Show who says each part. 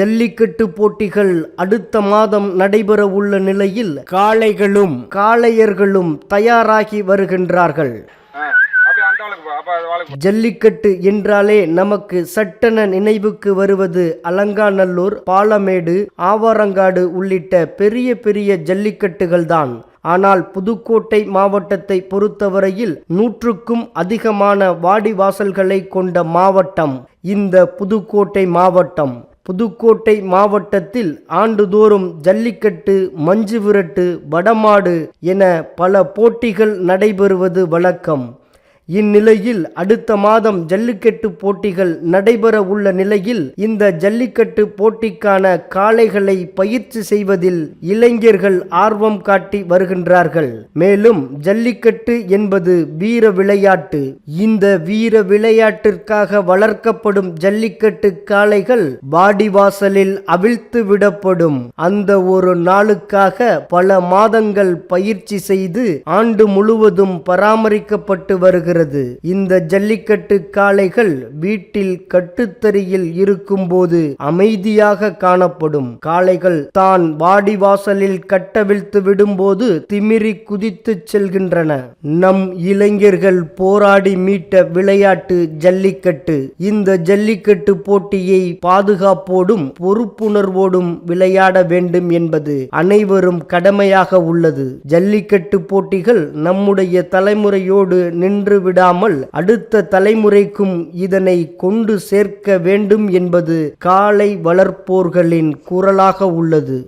Speaker 1: ஜல்லிக்கட்டு போட்டிகள் அடுத்த மாதம் நடைபெற உள்ள நிலையில் காளைகளும் காளையர்களும் தயாராகி வருகின்றார்கள். ஜல்லிக்கட்டு என்றாலே நமக்கு சட்டென நினைவுக்கு வருவது அலங்காநல்லூர் பாலமேடு ஆவாரங்காடு உள்ளிட்ட பெரிய பெரிய ஜல்லிக்கட்டுகள்தான் ஆனால் புதுக்கோட்டை மாவட்டத்தை பொறுத்தவரையில் நூற்றுக்கும் அதிகமான வாடிவாசல்களை கொண்ட மாவட்டம் இந்த புதுக்கோட்டை மாவட்டம். புதுக்கோட்டை மாவட்டத்தில் ஆண்டுதோறும் ஜல்லிக்கட்டு மஞ்சு விரட்டு வடமாடு என பல போட்டிகள் நடைபெறுவது வழக்கம். இந்நிலையில் அடுத்த மாதம் ஜல்லிக்கட்டு போட்டிகள் நடைபெற உள்ள நிலையில் இந்த ஜல்லிக்கட்டு போட்டிக்கான காளைகளை பயிற்சி செய்வதில் இளைஞர்கள் ஆர்வம் காட்டி வருகின்றார்கள். மேலும் ஜல்லிக்கட்டு என்பது வீர விளையாட்டு. இந்த வீர விளையாட்டிற்காக வளர்க்கப்படும் ஜல்லிக்கட்டு காளைகள் வாடிவாசலில் அவிழ்த்து விடப்படும். அந்த ஒரு நாளுக்காக பல மாதங்கள் பயிற்சி செய்து ஆண்டு முழுவதும் பராமரிக்கப்பட்டு வருகிறது இந்த ஜல்லிக்கட்டு காளைகள் வீட்டில் கட்டுத்தறியில் இருக்கும்போது அமைதியாக காணப்படும். காளைகள் தான் வாடிவாசலில் கட்டவிழ்த்து விடும்போது திமிரி குதித்து செல்கின்றன. நம் இளைஞர்கள் போராடி மீட்ட விளையாட்டு ஜல்லிக்கட்டு. இந்த ஜல்லிக்கட்டு போட்டியை பாதுகாப்போடும் பொறுப்புணர்வோடும் விளையாட வேண்டும் என்பது அனைவரும் கடமையாக உள்ளது. ஜல்லிக்கட்டு போட்டிகள் நம்முடைய தலைமுறையோடு நின்று விடாமல் அடுத்த தலைமுறைக்கும் இதனை கொண்டு சேர்க்க வேண்டும் என்பது காளை வளர்ப்போர்களின் குரலாக உள்ளது.